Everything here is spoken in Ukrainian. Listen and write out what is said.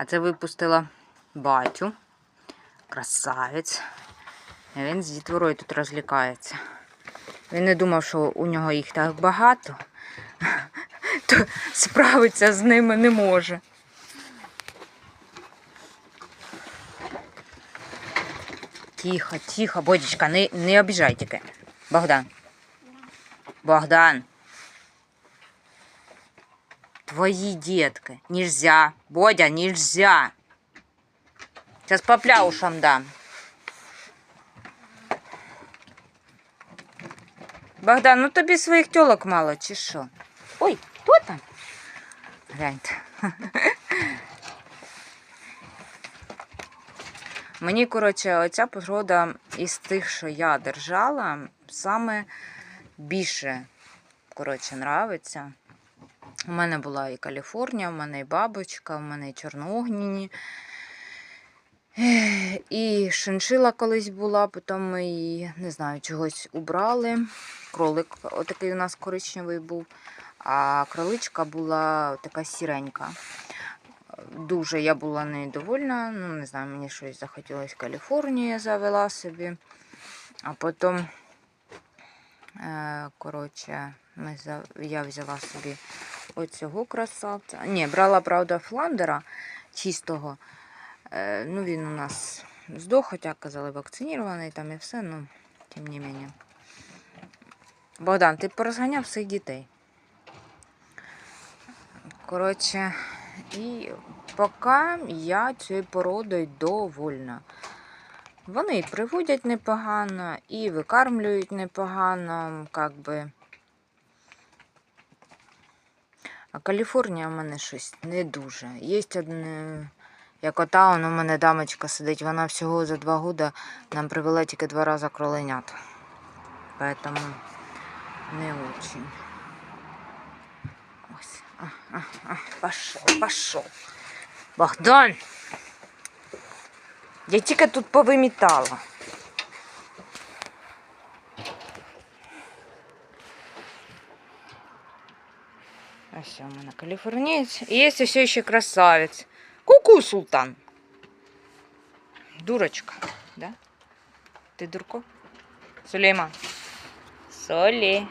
А це випустила батю. Красавець. Він з дітворою тут розлікається. Він не думав, що у нього їх так багато, то справитися з ними не може. Тихо, тихо, Бодічка, не, не обіжай тільки. Богдан. Богдан. Твої дітки. Нельзя. Бодя, нельзя. Сейчас по пляушам дам. Богдан, ну тобі своїх тьолок мало, чи що? Ой, хто там? Гляньте. Мені, коротше, оця порода із тих, що я держала, саме більше, коротше, нравиться. У мене була і Каліфорнія, у мене і бабочка, у мене і чорноогніні. І шиншила колись була, потім ми її, не знаю, чогось убрали. Кролик отакий у нас коричневий був, а кроличка була така сіренька. Дуже я була нею довольна. Ну, не знаю, мені щось захотілося Каліфорнію, я завела собі. А потім, е, коротше, я взяла собі оцього красавця. Ні, брала, правда, фландера чистого. Е, ну, він у нас здох, хоча казали, вакцинірований там і все, ну, тим не менше. Богдан, ти порозганяв всіх дітей. Коротше, і поки я цією породою довольна. Вони і приводять непогано, і викармлюють непогано, як би. А Каліфорнія в мене щось не дуже. Є одне, як ота, у мене дамочка сидить, вона всього за два роки нам привела тільки два рази кроленят. Поэтому не очень. Ось. А, а, пошел, пошел. Богдан! Я тільки тут повимітала. Ось у меня калифорниец. И есть все еще красавец. Ку-ку, султан. Дурочка, да? Ты дурко? Сулейман. Солі.